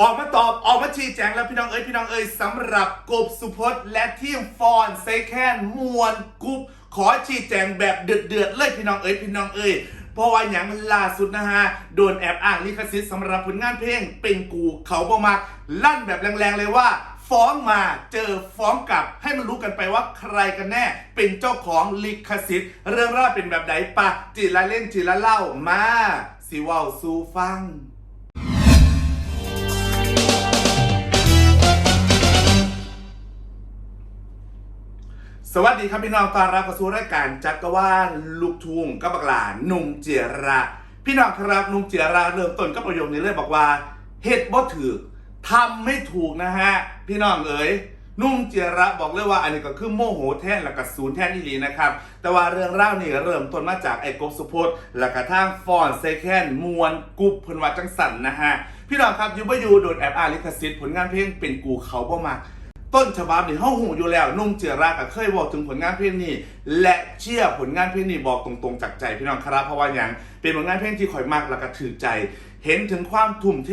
ออกมาตอบออกมาชี้แจงแล้วพี่น้องเอ้ยพี่น้องเอ้ยสำหรับกบสุพจน์และทีมฟอนเซแคนมวนกรุ๊ปขอชี้แจงแบบเดือดๆเลยพี่น้องเอ้ยพี่น้องเอ้ยเพราะว่าอย่างล่าสุดนะฮะ โดนแอบอ้างลิขสิทธิ์สำหรับผลงานเพลงเป็นกูเขาบ่มักลั่นแบบแรงๆเลยว่า ฟ้องมาเจอฟ้องกลับให้มันรู้กันไปว่าใครกันแน่ เป็นเจ้าของลิขสิทธิ์ เรื่องราวเป็นแบบไหนปะจิละเล่นจิละเล่ามาสิว่าสูฟัง สวัสดีครับพี่น้องตอนรับเข้าสู่รายการจักรวาลลูกทุ่งกับบักหลานหนุ่มเจียระ พี่น้องครับหนุ่มเจียระเริ่มต้นกับประโยคนี้เลยบอกว่าเฮ็ดบ่ถือทำไม่ถูกนะฮะ พี่น้องเอ๋ยนุ่มเจียระบอกเลยว่าอันนี้ก็คือโมโหแท่นและก็ศูนย์แท่นที่ดีนะครับ แต่ว่าเรื่องเล่านี่เริ่มต้นมาจากไอ้กบสุพจน์และกระทั่งฟอนเซแคนมวนกุบเพิ่นว่าจังสันนะฮะ พี่น้องครับยูบยูโดนแอบอาลิขสิทธิ์ผลงานเพลงเป็นกูเขาบ่มัก ต้นฉบับนี่ห้องหูอยู่แล้วนุ่งเจราก็เคยบอกถึงผลงานเพลงนี้ และเชื่อผลงานเพลงนี้บอกตรงๆจากใจพี่น้องครับเพราะว่าอย่างเป็นผลงานเพลงที่ข่อยมากและก็ถือใจ เห็นถึงความทุ่มเท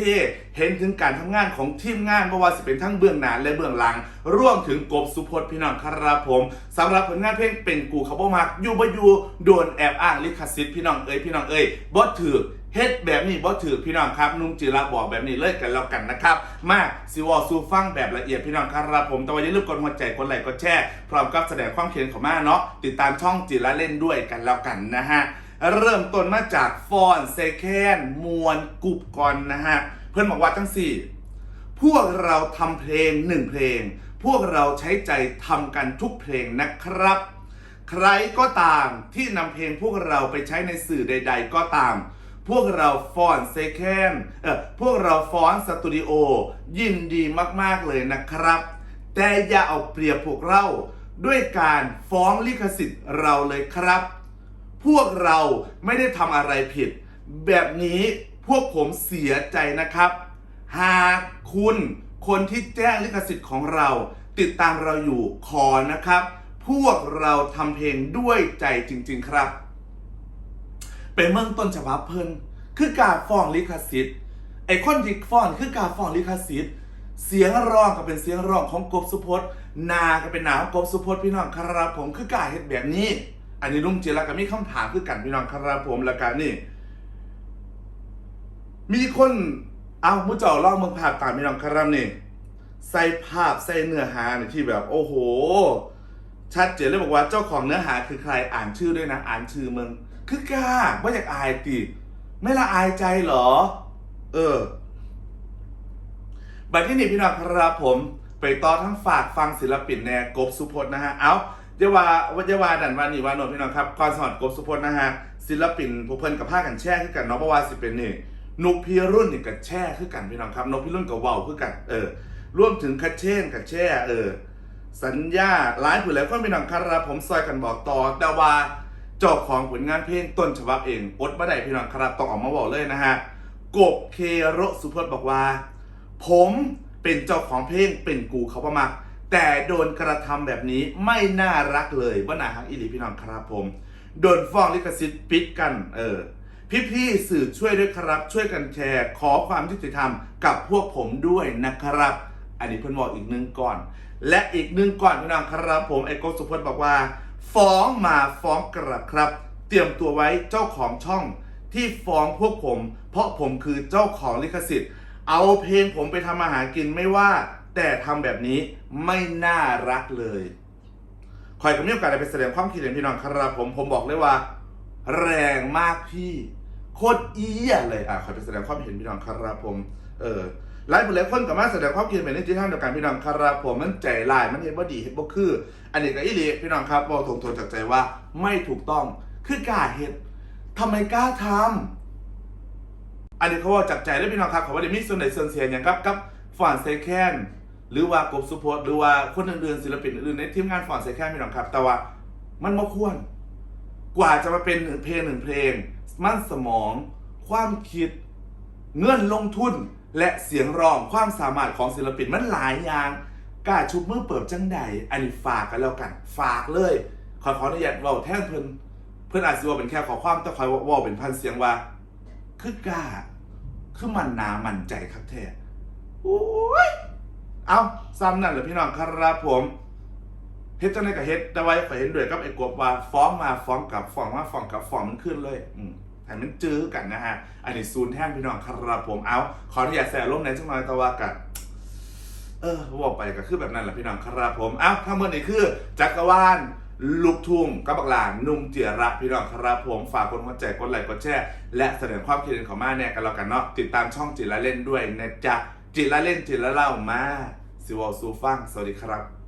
เห็นถึงการทำงานของทีมงานไม่ว่าจะเป็นทั้งเบื้องหน้าและเบื้องหลัง ร่วมถึงกบสุพจน์พี่น้องครับผมสำหรับผลงานเพลงเป็นกูเขาบ่มักอยู่บ่อยู่โดนแอบอ้างลิขสิทธิ์พี่น้องเอ้ยพี่น้องเอ้ยบ่ถือเฮ็ดแบบนี้บ่ถือพี่น้องครับนุ่มจิระบอกแบบนี้เลยกันแล้วกันนะครับ มาสิวอซูฟังแบบละเอียดพี่น้องครับผมแต่ว่าอย่าลืมกดหัวใจกดไลค์กดแชร์พร้อมกับแสดงความเขียนของมาเนาะติดตามช่องจิระเล่นด้วยกันแล้วกันนะฮะ เริ่มต้นมาจากฟอนเซแคนมวนกุบก่อนนะฮะ เพื่อนบอกว่าทั้งสี่พวกเราทำเพลงหนึ่งเพลง พวกเราใช้ใจทำกันทุกเพลงนะครับ ใครก็ตามที่นำเพลงพวกเราไปใช้ในสื่อใด ๆ ก็ตาม พวกเราฟอนเซแคนเออพวกเราฟอนสตูดิโอยินดีมากๆเลยนะครับ แต่อย่าเอาเปรียบพวกเราด้วยการฟ้องลิขสิทธิ์เราเลยครับ พวกเราไม่ได้ทำอะไรผิด แบบนี้พวกผมเสียใจนะครับ หากคุณคนที่แจ้งลิขสิทธิ์ของเรา ติดตามเราอยู่ขอนะครับ พวกเราทำเพลงด้วยใจจริง ๆครับ เป็นเมืองต้นฉบับเพิ่นคือการฟ้องลิขสิทธิ์ไอ้คนที่ฟ้องคือการฟ้องลิขสิทธิ์เสียงร้องก็เป็นเสียงร้องของกบสุพจน์นาก็เป็นนาของกบสุพจน์พี่น้องครับผมคือการเฮ็ดแบบนี้ อันนี้ลุงเจรก็มีคำถามคือกันพี่น้องครับผมล้วกันนี่ มีคนเอามุเจ้าลองเมืองภาพตามพี่น้องครับนี่ ใส่ภาพใส่เนื้อหาเนี่ยที่แบบ โอ้โห ชัดเจนเลยบอกว่าเจ้าของเนื้อหาคือใครอ่านชื่อด้วยนะ อ่านชื่อมึงคือกล้าว่าอยากอายติไม่ละอายใจเหรอ เออบัดที่นี่พี่น้องครับผม ไปต่อทั้งฝากฟังศิลปินแนวกบสุพจน์นะฮะ เอา เยาวาวัยวาดันวานีวานนท์พี่น้องครับก่อนสอนกบสุพจน์นะฮะศิลปินผู้เพิ่นกับผ้ากันแช่คือกันเนาะเพราะว่าสิเป็นนี่นุกพีรุ่นนี่กับแช่คือกันพี่น้องครับนกพีรุ่นกับเว้าคือกันเออร่วมถึงคัดเช่นกับแช่เออสัญญาหลายผู้หลายคนพี่น้องครับผมซอยกันบอกต่อแต่ว่าเจ้าของผลงานเพลงต้นฉบับเองอดบ่ได้พี่น้องครับต้องออกมาบอกเลยนะฮะกบเคโรสุพจน์บอกว่า ผมเป็นเจ้าของเพลงเป็นกูเขาประมา แต่โดนกระทำแบบนี้ไม่น่ารักเลยว่านาฮักอิลีพี่น้องครับผม โดนฟ้องลิขสิทธิ์ปิดกันเออพี่ๆสื่อช่วยด้วยครับ ช่วยกันแชร์ ขอความยุติธรรมกับพวกผมด้วยนะครับ อันนี้เพิ่นบอกอีกหนึ่งก่อน และอีกหนึ่งก่อนพี่น้องครับผมไอ้โกสุพจน์บอกว่า ฟ้องมาฟ้องกลับครับ เตรียมตัวไว้เจ้าของช่องที่ฟ้องพวกผม เพราะผมคือเจ้าของลิขสิทธิ์ เอาเพลงผมไปทำอาหารกินไม่ว่า แต่ทำแบบนี้ไม่น่ารักเลยคอยกับมีโอกาสได้ไปแสดงความคิดเห็นพี่น้องครับผมผมบอกเลยว่า แรงมากพี่โคตรเอี้ยเลยอะคอยไปแสดงความเห็นพี่น้องครับผมเออหลายผู้หลายคนกับมาแสดงความคิดเห็นในทิศทางเดียวกันพี่น้องครับผมมันใจลายมันเห็นว่าดีเห็นว่าคือ อันนี้ก็อีหลีพี่น้องครับบอกตรงๆจากใจว่าไม่ถูกต้องคือกล้าเห็ดทำไมกล้าทำอันนี้เขาว่าจากใจแล้วพี่น้องครับเขาว่าเดี๋ยวมีส่วนไหนส่วนเสียอย่างกับกับฟอนเซแคน หรือว่ากบสุพจน์หรือว่าคนอื่นๆศิลปินอื่นๆในทีมงานฟอนเซแคนพี่น้องครับ แต่ว่ามันม่ควร กว่าจะมาเป็นหนึ่งเพลงหนึ่งเพลง มันสมอง ความคิด เงื่อนลงทุนและเสียงร้องความสามารถของศิลปินมันหลายอย่างกล้าชุบมือเปิดจังใดอันนี้ฝากกันแล้วกัน ฝากเลย ขอขออนุญาตเว่าแท่นเพื่อนเพื่อนอาจจะว่าเป็นแค่ขอความแต่คอยว่าเป็นพันเสียงว่า คือกล้า คือมันนามันใจครับแท้โอ้ย เอาซ้ำนั่นเหรอพี่น้องครับผมเฮ็ดจังไดกับเฮ็ดแต่ว่าไปเห็นด้วยกับไอ้กบว่าฟ้องมาฟ้องกลับฟ้องมาฟ้องกลับฟ้องมันขึ้นเลย อืมให้มันจื้อกันนะฮะ อันนี้ซูนแท่งพี่น้องครับผมเอาขออนุญาตแสร่มในจังหน่อยแต่ว่ากันเออบอกไปก็คือแบบนั้นแหละพี่น้องครับผมเอาทั้งหมดนี้คือจักรวาลลูกทุ่งกับบักหลานนุ่มเจียระพี่น้องครับผมฝากกดหัวใจกดไลค์กดแชร์และแสดงความคิดเห็นของมาแน่กันแล้วกันเนาะติดตามช่องจิตละเล่นด้วยนะจ๊ะจิตละเล่นจิตละเล่ามา สิวอลซูฟัง สวัสดีครับ